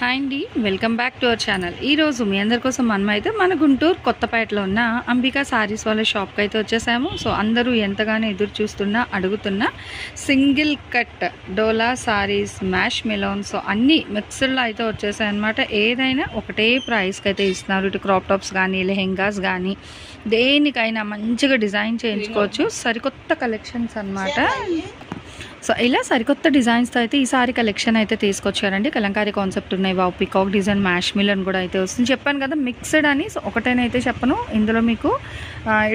Hi అండి. Welcome back to our channel. ఈరోజు మీ అందరి కోసం మనం అయితే మన గుంటూరు కొత్తపేటలో ఉన్న అంబికా సారీస్ వాళ్ళ షాప్కి అయితే వచ్చేసాము. సో అందరూ ఎంతగానో ఎదురు చూస్తున్నా అడుగుతున్న సింగిల్ కట్ డోలా సారీస్ మ్యాష్ మిలోన్ సో అన్నీ మిక్స్డ్లో అయితే వచ్చేసాయి అనమాట ఏదైనా ఒకటే ప్రైస్కి అయితే ఇస్తున్నారు. ఇటు క్రాప్ టాప్స్ కానీ లెహెంగాస్ కానీ దేనికైనా మంచిగా డిజైన్ చేయించుకోవచ్చు. సరికొత్త కలెక్షన్స్ అన్నమాట. సో ఇలా సరికొత్త డిజైన్స్తో అయితే ఈసారి కలెక్షన్ అయితే తీసుకొచ్చారండి. కలంకారీ కాన్సెప్ట్ ఉన్నాయి. వావ్ పికాక్ డిజైన్ మ్యాష్ మిలన్ కూడా అయితే వస్తుంది. చెప్పాను కదా మిక్స్డ్ అని సో ఒకటేనైతే చెప్పను. ఇందులో మీకు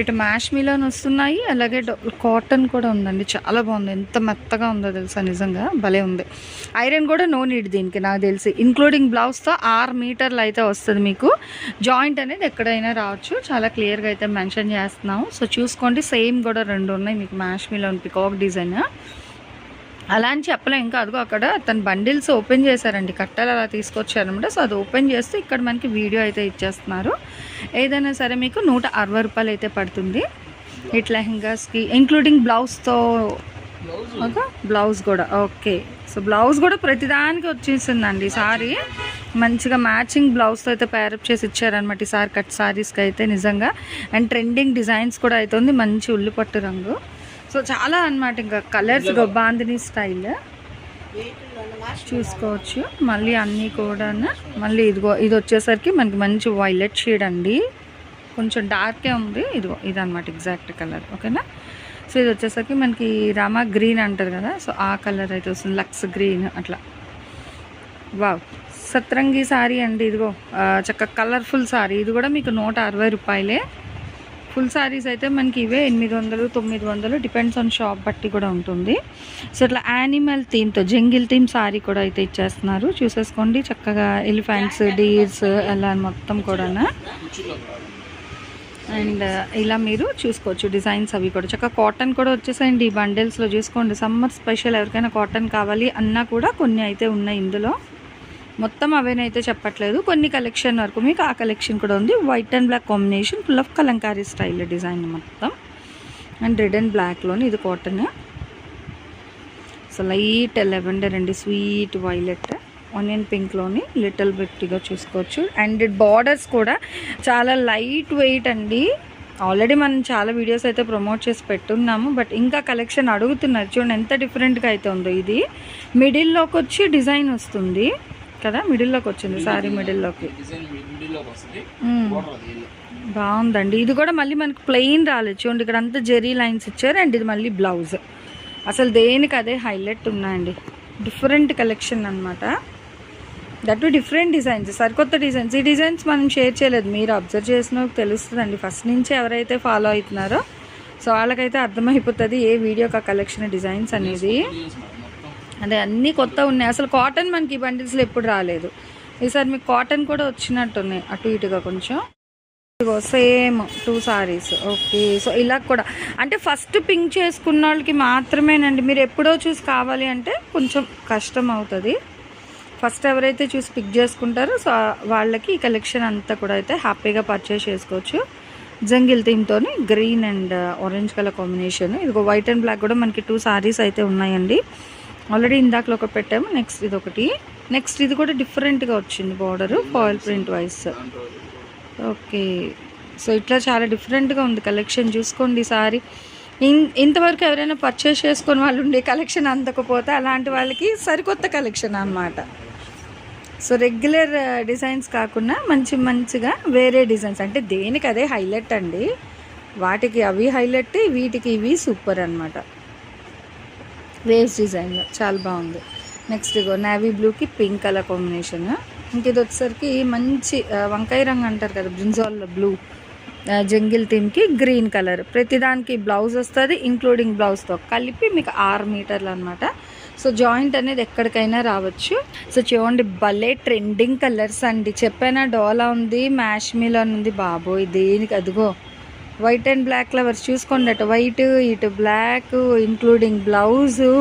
ఇటు మ్యాష్ మిలన్ వస్తున్నాయి. అలాగే కాటన్ కూడా ఉందండి. చాలా బాగుంది. ఎంత మెత్తగా ఉందో తెలుసా నిజంగా. భలే ఉంది. ఐరన్ కూడా నో నీడ్ దీనికి నాకు తెలిసి. ఇంక్లూడింగ్ బ్లౌజ్తో ఆరు మీటర్లు అయితే వస్తుంది మీకు. జాయింట్ అనేది ఎక్కడైనా రావచ్చు. చాలా క్లియర్గా అయితే మెన్షన్ చేస్తున్నాము. సో చూసుకోండి. సేమ్ కూడా రెండు ఉన్నాయి మీకు మ్యాష్ మిలన్ పికాక్ డిజైన్. అలా అని చెప్పలేం ఇంకా అదిగో అక్కడ తన బండిల్స్ ఓపెన్ చేశారండి. కట్టలు అలా తీసుకొచ్చారనమాట సో అది ఓపెన్ చేస్తే ఇక్కడ మనకి వీడియో అయితే ఇచ్చేస్తున్నారు. ఏదైనా సరే మీకు నూట అరవై రూపాయలు అయితే పడుతుంది. ఇట్లా లెహంగాస్కి ఇంక్లూడింగ్ బ్లౌజ్తో ఓకే బ్లౌజ్ కూడా. ఓకే. సో బ్లౌజ్ కూడా ప్రతిదానికి వచ్చేసిందండి. సారీ మంచిగా మ్యాచింగ్ బ్లౌజ్తో అయితే ప్యారప్ చేసి ఇచ్చారనమాట ఈ సారీ కట్ సారీస్కి అయితే నిజంగా. అండ్ ట్రెండింగ్ డిజైన్స్ కూడా అయితే ఉంది మంచి ఉల్లిపట్టు రంగు. సో చాలా అన్నమాట ఇంకా కలర్స్ బాందిని స్టైల్. చూసుకోవచ్చు. మళ్ళీ అన్నీ కూడా మళ్ళీ ఇదిగో ఇది వచ్చేసరికి మనకి మంచి వైలెట్ షేడ్ అండి. కొంచెం డార్కే ఉంది. ఇదిగో ఇది అనమాట ఎగ్జాక్ట్ కలర్ ఓకేనా? సో ఇది వచ్చేసరికి మనకి రామా గ్రీన్ అంటారు కదా సో ఆ కలర్ అయితే వస్తుంది లక్స్ గ్రీన్ అట్లా. వావ్ సత్రంగి సారీ అండి ఇదిగో. ఆ, చక్కగా కలర్ఫుల్ సారీ. ఇది కూడా మీకు నూట అరవై రూపాయలే. ఫుల్ సారీస్ అయితే మనకి ఇవే ఎనిమిది వందలు తొమ్మిది వందలు. డిపెండ్స్ ఆన్ షాప్ బట్టి కూడా ఉంటుంది. సో ఇట్లా యానిమల్ థీమ్తో జంగిల్ థీమ్ సారీ కూడా అయితే ఇచ్చేస్తున్నారు. చూసేసుకోండి. చక్కగా ఎలిఫెంట్స్ డీర్స్ అలా మొత్తం కూడా అండ్ uh, ఇలా మీరు చూసుకోవచ్చు. డిజైన్స్ అవి కూడా. చక్కగా కాటన్ కూడా వచ్చేసాయండి. ఈ బండిల్స్లో చూసుకోండి. సమ్మర్ స్పెషల్ ఎవరికైనా కాటన్ కావాలి అన్నా కూడా కొన్ని అయితే ఉన్నాయి ఇందులో. మొత్తం అవేనైతే చెప్పట్లేదు. కొన్ని కలెక్షన్ వరకు మీకు ఆ కలెక్షన్ కూడా ఉంది. White and black combination full of Kalamkari style design మొత్తం. అండ్ రెడ్ అండ్ బ్లాక్లోని ఇది కాటన్ సో లైట్ లెవెండర్ అండి స్వీట్ వైలెట్ ఆనియన్ పింక్లోని లిటిల్ బిట్గా చూసుకోవచ్చు. అండ్ బార్డర్స్ కూడా చాలా లైట్ వెయిట్ అండి. ఆల్రెడీ మనం చాలా వీడియోస్ అయితే ప్రమోట్ చేసి పెట్టున్నాము. బట్ ఇంకా కలెక్షన్ అడుగుతున్నారు. చూడండి ఎంత డిఫరెంట్గా అయితే ఉందో ఇది. మిడిల్లోకి వచ్చి డిజైన్ వస్తుంది. కదా? మిడిల్లోకి వచ్చింది. సారీ మిడిల్లోకి. బాగుందండి. ఇది కూడా మళ్ళీ మనకి ప్లెయిన్ రాలేదు. చూడండి ఇక్కడ అంతా జెరీ లైన్స్ ఇచ్చారు. అండ్ ఇది మళ్ళీ బ్లౌజ్ అసలు దేనికి అదే హైలైట్ ఉన్నాయండి. డిఫరెంట్ కలెక్షన్ అనమాట దట్ డిఫరెంట్ డిజైన్స్ సరికొత్త డిజైన్స్ ఈ డిజైన్స్ మనం షేర్ చేయలేదు. మీరు అబ్జర్వ్ చేసిన తెలుస్తుందండి. ఫస్ట్ నుంచి ఎవరైతే ఫాలో అవుతున్నారో సో వాళ్ళకైతే అర్థమైపోతుంది ఏ వీడియోకి ఆ కలెక్షన్ డిజైన్స్ అనేది. అదే అన్నీ కొత్త ఉన్నాయి. అసలు కాటన్ మనకి ఈ బండిల్స్లో ఎప్పుడు రాలేదు. ఈసారి మీకు కాటన్ కూడా వచ్చినట్టున్నాయి. అటు ఇటుగా కొంచెం. ఇదిగో same two saris okay so ఇలా కూడా. అంటే ఫస్ట్ పింక్ చేసుకున్న వాళ్ళకి మాత్రమేనండి. మీరు ఎప్పుడో చూసి కావాలి అంటే కొంచెం కష్టం అవుతుంది. ఫస్ట్ ఎవరైతే చూసి పిక్ చేసుకుంటారో సో వాళ్ళకి ఈ కలెక్షన్ అంతా కూడా అయితే హ్యాపీగా పర్చేస్ చేసుకోవచ్చు. Jungle థీమ్తో green and orange colour combination ఇదిగో వైట్ అండ్ బ్లాక్ కూడా మనకి టూ సారీస్ అయితే ఉన్నాయండి. ఆల్రెడీ ఇందాకలో ఒకటి పెట్టాము నెక్స్ట్ ఇది ఒకటి నెక్స్ట్ ఇది కూడా డిఫరెంట్గా వచ్చింది border foil print wise okay so ఇట్లా చాలా డిఫరెంట్గా ఉంది కలెక్షన్ చూసుకోండి సారీ. ఇన్ ఇంతవరకు ఎవరైనా పర్చేస్ చేసుకొని వాళ్ళు ఉండే కలెక్షన్ అందకపోతే అలాంటి వాళ్ళకి సరికొత్త కలెక్షన్ అన్నమాట. సో రెగ్యులర్ డిజైన్స్ కాకుండా మంచి మంచిగా వేరే డిజైన్స్ అంటే దేనికి అదే హైలైట్ అండి. వాటికి అవి హైలైట్ వీటికి ఇవి సూపర్ అన్నమాట. వేవ్స్ డిజైన్ చాలా బాగుంది. నెక్స్ట్ ఇగో నేవీ బ్లూకి పింక్ కలర్ కాంబినేషన్ ఇంక ఇది వచ్చేసరికి మంచి వంకాయ రంగు అంటారు కదా బ్రింజాల్ బ్లూ జంగిల్ థీమ్కి గ్రీన్ కలర్ ప్రతిదానికి బ్లౌజ్ వస్తుంది ఇంక్లూడింగ్ బ్లౌజ్తో కలిపి మీకు ఆరు మీటర్లు అనమాట సో జాయింట్ అనేది ఎక్కడికైనా రావచ్చు. సో చూడండి భలే ట్రెండింగ్ కలర్స్ అండి. చెప్పానా డోలా ఉంది మ్యాష్ అని ఉంది బాబోయ్ దేనికి అదిగో. వైట్ అండ్ బ్లాక్ ఫ్లవర్స్ చూసుకోండి అటు. వైట్ ఇటు బ్లాక్ ఇంక్లూడింగ్ బ్లౌజు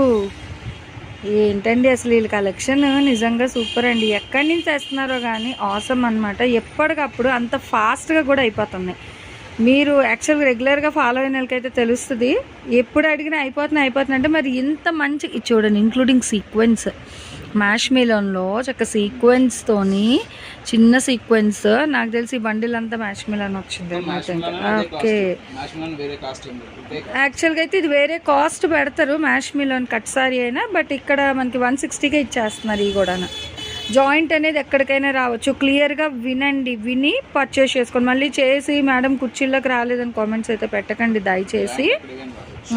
ఏంటండి అసలు వీళ్ళ కలెక్షన్ నిజంగా సూపర్ అండి. ఎక్కడి నుంచి తెస్తున్నారో కానీ ఆసమ్ అనమాట ఎప్పటికప్పుడు అంత ఫాస్ట్గా కూడా అయిపోతుంది. మీరు యాక్చువల్గా రెగ్యులర్గా ఫాలో అయిన వాళ్ళకైతే తెలుస్తుంది. ఎప్పుడు అడిగినా అయిపోతున్నాయి అయిపోతున్నాయి అంటే మరి ఇంత మంచి చూడండి ఇంక్లూడింగ్ సీక్వెన్స్ మ్యాష్ మిలన్లో చక్క సీక్వెన్స్తోని చిన్న సీక్వెన్స్ నాకు తెలిసి బండిల్ అంతా మ్యాష్ మిలన్ వచ్చింది ఓకే. యాక్చువల్గా అయితే ఇది వేరే కాస్ట్ పెడతారు. మ్యాష్ మిలన్ కట్ సారీ అయినా బట్ ఇక్కడ మనకి వన్ సిక్స్టీకే ఇచ్చేస్తున్నారు ఈ కూడా జాయింట్ అనేది ఎక్కడికైనా రావచ్చు. క్లియర్గా వినండి విని పర్చేస్ చేసుకోండి. మళ్ళీ చేసి మేడం కుర్చీలోకి రాలేదని కామెంట్స్ అయితే పెట్టకండి దయచేసి.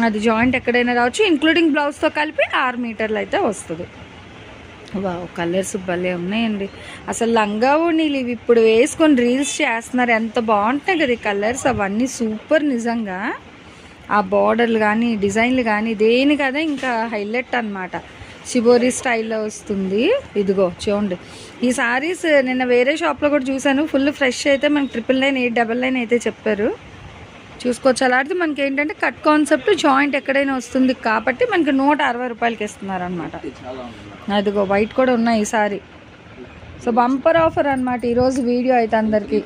అది జాయింట్ ఎక్కడైనా రావచ్చు ఇంక్లూడింగ్ బ్లౌజ్తో కలిపి ఆరు మీటర్లు అయితే వస్తుంది. వావ్ కలర్స్ భలే ఉన్నాయండి. అసలు లంగా ఓణీలు ఇవి ఇప్పుడు వేసుకొని రీల్స్ చేస్తున్నారు. ఎంత బాగుంటాయి కదా ఈ కలర్స్. అవన్నీ సూపర్ నిజంగా. ఆ బార్డర్లు కానీ డిజైన్లు కానీ దేని కదా ఇంకా హైలైట్ అన్నమాట. శిబోరి స్టైల్లో వస్తుంది. ఇదిగో చూడండి. ఈ సారీస్ నిన్న వేరే షాప్లో కూడా చూశాను. ఫుల్ ఫ్రెష్ అయితే మనకి triple nine eight double nine అయితే చెప్పారు. చూసుకోవచ్చు. అలాంటిది మనకి ఏంటంటే కట్ కాన్సెప్ట్ జాయింట్ ఎక్కడైనా వస్తుంది కాబట్టి మనకి నూట అరవై రూపాయలకి ఇస్తున్నారు అనమాట అదిగో వైట్ కూడా ఉన్నాయి ఈసారి సో బంపర్ ఆఫర్ అనమాట ఈరోజు వీడియో అయితే అందరికి.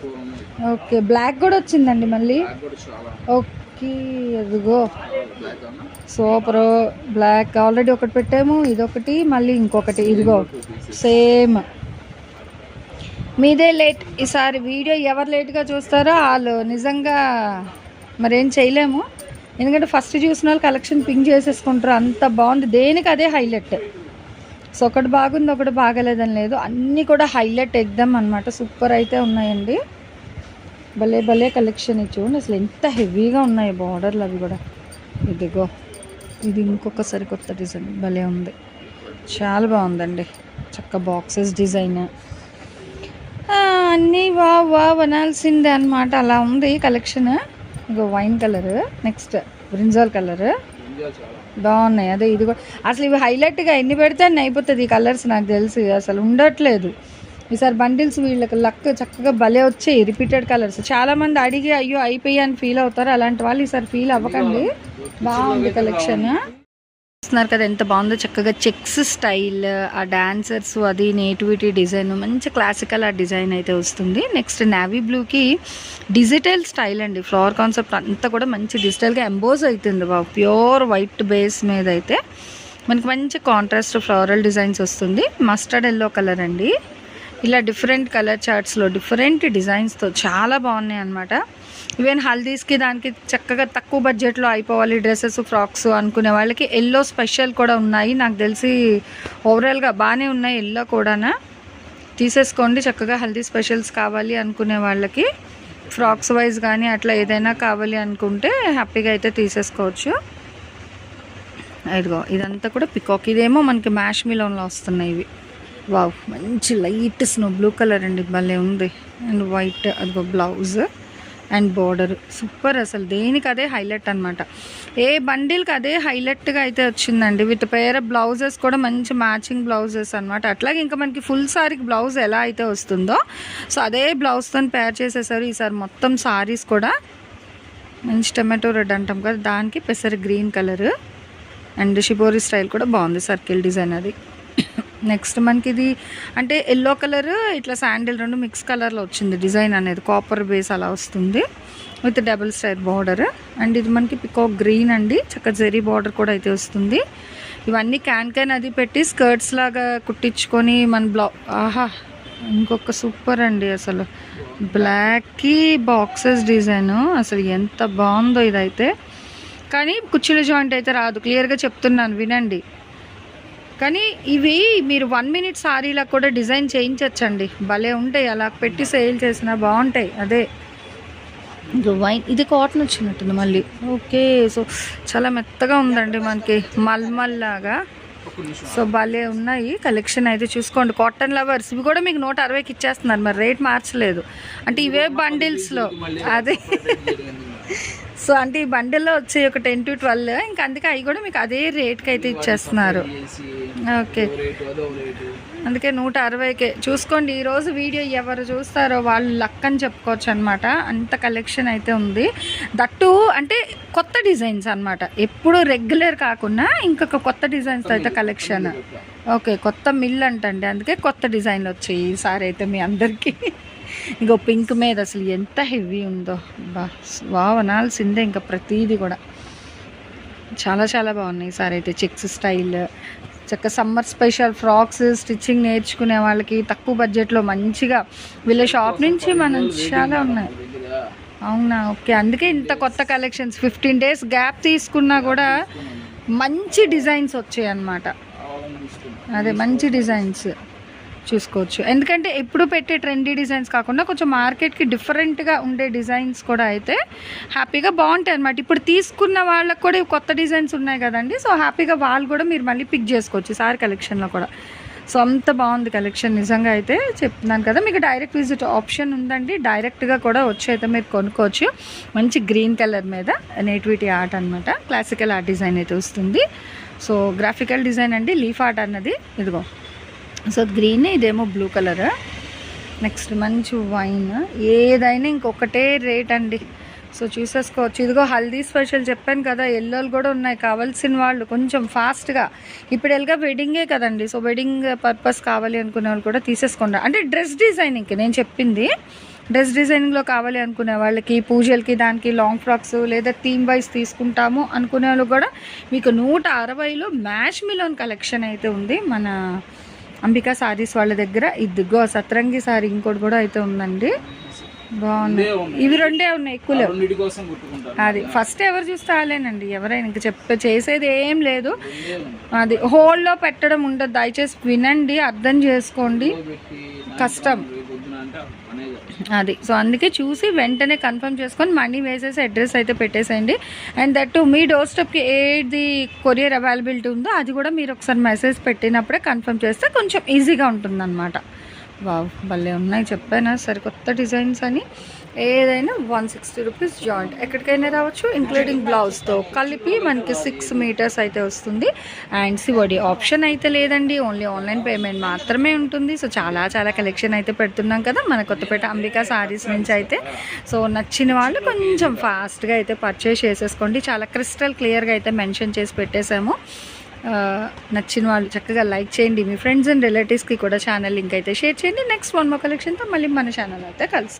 ఓకే బ్లాక్ కూడా వచ్చిందండి మళ్ళీ? ఓకే అదిగో. సూపర్ బ్లాక్ ఆల్రెడీ ఒకటి పెట్టాము ఇదొకటి మళ్ళీ ఇంకొకటి. ఇదిగో సేమ్ మీదే లేట్ ఈసారి వీడియో ఎవరు లేట్గా చూస్తారో వాళ్ళు నిజంగా మరేం చేయలేము. ఎందుకంటే ఫస్ట్ చూసిన వాళ్ళు కలెక్షన్ పింక్ చేసేసుకుంటారు. అంత బాగుంది. దేనికి అదే హైలైట్ సో ఒకటి బాగుంది ఒకటి బాగలేదని లేదు. అన్నీ కూడా హైలైట్ ఎగ్దాం అనమాట సూపర్ అయితే ఉన్నాయండి. భలే భలే కలెక్షన్ చూడండి. అసలు ఎంత హెవీగా ఉన్నాయి బార్డర్లు అవి కూడా. ఇదిగో. ఇది ఇంకొకసారి కొత్త డిజైన్ భలే ఉంది. చాలా బాగుందండి. చక్క బాక్సెస్ డిజైన్ అన్నీ వా వా అనాల్సిందే అనమాట అలా ఉంది కలెక్షన్ ఇగో wine colour next brinjal colour. బాగున్నాయి. అదే ఇది కూడా. అసలు ఇవి హైలైట్గా ఎన్ని పెడితే అన్ని అయిపోతుంది ఈ కలర్స్ నాకు తెలిసి. అసలు ఉండట్లేదు. ఈసారి బండిల్స్ వీళ్ళకి లక్ చక్కగా భలే వచ్చాయి రిపీటెడ్ కలర్స్ చాలా మంది అడిగి అయ్యో అయిపోయి అని ఫీల్ అవుతారు. అలాంటి వాళ్ళు ఈసారి ఫీల్ అవ్వకండి. బాగుంది కలెక్షన్ చూస్తున్నారు కదా ఎంత బాగుందో చక్కగా చెక్స్ స్టైల్ ఆ డాన్సర్స్ అది నేటివిటీ డిజైన్ మంచి క్లాసికల్ ఆ డిజైన్ అయితే వస్తుంది. నెక్స్ట్ నావీ బ్లూకి డిజిటల్ స్టైల్ అండి. ఫ్లవర్ కాన్సెప్ట్ అంతా కూడా మంచి డిజిటల్గా ఎంబోజ్ అవుతుంది బాబు. ప్యూర్ వైట్ బేస్ మీద అయితే మనకి మంచి కాంట్రాస్ట్ ఫ్లోరల్ డిజైన్స్ వస్తుంది. మస్టర్డ్ ఎల్లో కలర్ అండి. ఇలా డిఫరెంట్ కలర్ చార్ట్స్లో డిఫరెంట్ డిజైన్స్తో చాలా బాగున్నాయి అనమాట ఈవెన్ హల్దీస్కి దానికి చక్కగా తక్కువ బడ్జెట్లో అయిపోవాలి డ్రెస్సెస్ ఫ్రాక్స్ అనుకునే వాళ్ళకి ఎల్లో స్పెషల్ కూడా ఉన్నాయి. నాకు తెలిసి ఓవరాల్గా బాగానే ఉన్నాయి ఎల్లో కూడానా? తీసేసుకోండి చక్కగా హల్దీ స్పెషల్స్ కావాలి అనుకునే వాళ్ళకి. ఫ్రాక్స్ వైజ్ కానీ అట్లా ఏదైనా కావాలి అనుకుంటే హ్యాపీగా అయితే తీసేసుకోవచ్చు. ఇదిగో ఇదంతా కూడా పికాక్ ఇదేమో మనకి మ్యాష్ మిలోన్లో వస్తున్నాయి ఇవి. వావ్ మంచి లైట్ స్నో బ్లూ కలర్ అండి భలే ఉంది. అండ్ వైట్ అదిగో బ్లౌజ్ అండ్ బార్డర్. సూపర్ అసలు. దేనికి అదే హైలైట్ అనమాట ఏ బండిల్కి అదే హైలైట్గా అయితే వచ్చిందండి. విత్ పేర బ్లౌజెస్ కూడా మంచి మ్యాచింగ్ బ్లౌజెస్ అనమాట అట్లాగే ఇంకా మనకి ఫుల్ సారీకి బ్లౌజ్ ఎలా అయితే వస్తుందో సో అదే బ్లౌజ్తో పేర్ చేసేసారు ఈసారి మొత్తం సారీస్ కూడా. మంచి టమాటో రెడ్ అంటాం కదా దానికి పెసర green colour. And shibori style కూడా బాగుంది సర్కిల్ డిజైన్ అది. నెక్స్ట్ మనకి ఇది అంటే ఎల్లో కలర్ ఇట్లా శాండిల్ రెండు మిక్స్ కలర్లో వచ్చింది డిజైన్ అనేది. కాపర్ బేస్ అలా వస్తుంది with double stair border and ఇది మనకి పికో గ్రీన్ అండి. చక్క జెరీ బార్డర్ కూడా అయితే వస్తుంది. ఇవన్నీ క్యాన్ క్యాన్ అది పెట్టి స్కర్ట్స్ లాగా కుట్టించుకొని మన బ్లౌ ఆహా ఇంకొక సూపర్ అండి అసలు. బ్లాక్కి బాక్సెస్ డిజైను అసలు ఎంత బాగుందో ఇదైతే. కానీ కుర్చీల జాయింట్ అయితే రాదు. క్లియర్గా చెప్తున్నాను వినండి. కానీ ఇవి మీరు వన్ మినిట్ సారీలకు కూడా డిజైన్ చేయించవచ్చండి భలే ఉంటాయి. అలా పెట్టి సేల్ చేసినా బాగుంటాయి. అదే. వైన్ ఇది కాటన్ వచ్చినట్టుంది మళ్ళీ. ఓకే సో చాలా మెత్తగా ఉందండి మనకి మల్మల్ లాగా. సో భలే ఉన్నాయి. కలెక్షన్ అయితే చూసుకోండి. కాటన్ లవర్స్ ఇవి కూడా మీకు నూట అరవైకి ఇచ్చేస్తున్నారు. మరి రేట్ మార్చలేదు. అంటే ఇవే బండిల్స్లో అదే. సో అంటే ఈ బండిల్లో వచ్చే ఒక టెన్ టు ట్వెల్వ్ ఇంకా అందుకే అవి కూడా మీకు అదే రేట్కి అయితే ఇచ్చేస్తున్నారు. ఓకే. అందుకే నూట అరవైకే. చూసుకోండి ఈరోజు వీడియో ఎవరు చూస్తారో వాళ్ళు లక్ అని చెప్పుకోవచ్చు అనమాట అంత కలెక్షన్ అయితే ఉంది. దట్టు అంటే కొత్త డిజైన్స్ అన్నమాట. ఎప్పుడు రెగ్యులర్ కాకుండా ఇంకొక కొత్త డిజైన్స్ అయితే కలెక్షన్. ఓకే కొత్త మిల్ అంటండి. అందుకే కొత్త డిజైన్లు వచ్చాయి ఈసారి అయితే మీ అందరికీ. ఇంకో పింక్ మీద అసలు ఎంత హెవీ ఉందో. బా వావ్ అనాల్సిందే ఇంకా ప్రతీది కూడా. చాలా చాలా బాగున్నాయి ఈసారి అయితే చెక్స్ స్టైల్. చక్క సమ్మర్ స్పెషల్ ఫ్రాక్స్ స్టిచ్చింగ్ నేర్చుకునే వాళ్ళకి తక్కువ బడ్జెట్లో మంచిగా వీళ్ళ షాప్ నుంచి మనం చాలా ఉన్నాయి. అవునా? ఓకే అందుకే ఇంత కొత్త కలెక్షన్స్. ఫిఫ్టీన్ డేస్ గ్యాప్ తీసుకున్నా కూడా మంచి డిజైన్స్ వచ్చాయి అన్నమాట అదే మంచి డిజైన్స్. చూసుకోవచ్చు. ఎందుకంటే ఎప్పుడు పెట్టే ట్రెండీ డిజైన్స్ కాకుండా కొంచెం మార్కెట్కి డిఫరెంట్గా ఉండే డిజైన్స్ కూడా అయితే హ్యాపీగా బాగుంటాయి అనమాట ఇప్పుడు తీసుకున్న వాళ్ళకి కూడా కొత్త డిజైన్స్ ఉన్నాయి కదండి. సో హ్యాపీగా వాళ్ళు కూడా మీరు మళ్ళీ పిక్ చేసుకోవచ్చు సార్ కలెక్షన్లో కూడా. సో అంత బాగుంది కలెక్షన్. నిజంగా అయితే చెప్తున్నాను కదా మీకు డైరెక్ట్ విజిట్ ఆప్షన్ ఉందండి. డైరెక్ట్గా కూడా వచ్చి అయితే మీరు కొనుక్కోవచ్చు. మంచి గ్రీన్ కలర్ మీద నేటివిటీ ఆర్ట్ అనమాట క్లాసికల్ ఆర్ట్ డిజైన్ అయితే వస్తుంది. సో గ్రాఫికల్ డిజైన్ అండి లీఫ్ ఆర్ట్ అన్నది. ఇదిగో. సో గ్రీన్ ఇదేమో బ్లూ కలర్ నెక్స్ట్ మంచి వైన్ ఏదైనా ఇంకొకటే రేట్ అండి. సో చూసేసుకోవచ్చు. ఇదిగో హల్దీ స్పెషల్ చెప్పాను కదా ఎల్లోలు కూడా ఉన్నాయి. కావాల్సిన వాళ్ళు కొంచెం ఫాస్ట్గా ఇప్పుడు ఎలాగా వెడ్డింగే కదండి. సో వెడ్డింగ్ పర్పస్ కావాలి అనుకునే వాళ్ళు కూడా తీసేసుకోండి. అంటే డ్రెస్ డిజైనింగ్కి నేను చెప్పింది. డ్రెస్ డిజైనింగ్లో కావాలి అనుకునే వాళ్ళకి పూజలకి దానికి లాంగ్ ఫ్రాక్స్ లేదా థీమ్ వైజ్ తీసుకుంటాము అనుకునే వాళ్ళు కూడా మీకు నూట అరవైలో మ్యాష్ మిలోన్ కలెక్షన్ అయితే ఉంది. మన అంబికా సారీస్ వాళ్ళ దగ్గర ఇదిగో సత్రంగి సారీ ఇంకోటి కూడా అయితే ఉందండి. బాగున్నాయి ఇవి రెండే ఉన్నాయి ఎక్కువ లేవు. రెండింటి కోసం కుట్టుకుంటారు. అది ఫస్ట్ ఎవరు చూస్తే వాళ్ళేనండి ఎవరైనా ఇంక చెప్ప చేసేది ఏం లేదు. అది హోల్లో పెట్టడం ఉండదు దయచేసి వినండి అర్థం చేసుకోండి. కష్టం రేపు పొద్దున అంటే అనేది అది. సో అందుకే చూసి వెంటనే కన్ఫర్మ్ చేసుకొని మనీ వేసేసి అడ్రస్ అయితే పెట్టేసేయండి. అండ్ దట్ మీ డోర్ స్టెప్కి ఏది కొరియర్ అవైలబిలిటీ ఉందో అది కూడా మీరు ఒకసారి మెసేజ్ పెట్టినప్పుడే కన్ఫర్మ్ చేస్తే కొంచెం ఈజీగా ఉంటుందన్నమాట. వావ్ భలే ఉన్నాయి. చెప్పానా? సరే కొత్త డిజైన్స్ అని. ఏదైనా వన్ సిక్స్టీ రూపీస్ జాయింట్. ఎక్కడికైనా రావచ్చు ఇంక్లూడింగ్ బ్లౌజ్తో కలిపి మనకి సిక్స్ మీటర్స్ అయితే వస్తుంది. అండ్ సివడి ఆప్షన్ అయితే లేదండి. ఓన్లీ ఆన్లైన్ పేమెంట్ మాత్రమే ఉంటుంది. సో చాలా చాలా కలెక్షన్ అయితే పెడుతున్నాం కదా మన కొత్తపేట అంబికా సారీస్ నుంచి అయితే. సో నచ్చిన వాళ్ళు కొంచెం ఫాస్ట్గా అయితే పర్చేస్ చేసేసుకోండి. చాలా క్రిస్టల్ క్లియర్గా అయితే మెన్షన్ చేసి పెట్టేశాము. నచ్చిన వాళ్ళు చక్కగా లైక్ చేయండి. మీ ఫ్రెండ్స్ అండ్ రిలేటివ్స్కి కూడా ఛానల్ లింక్ అయితే షేర్ చేయండి. నెక్స్ట్ వన్ మో కలెక్షన్తో మళ్ళీ మన ఛానల్ అయితే కలుసు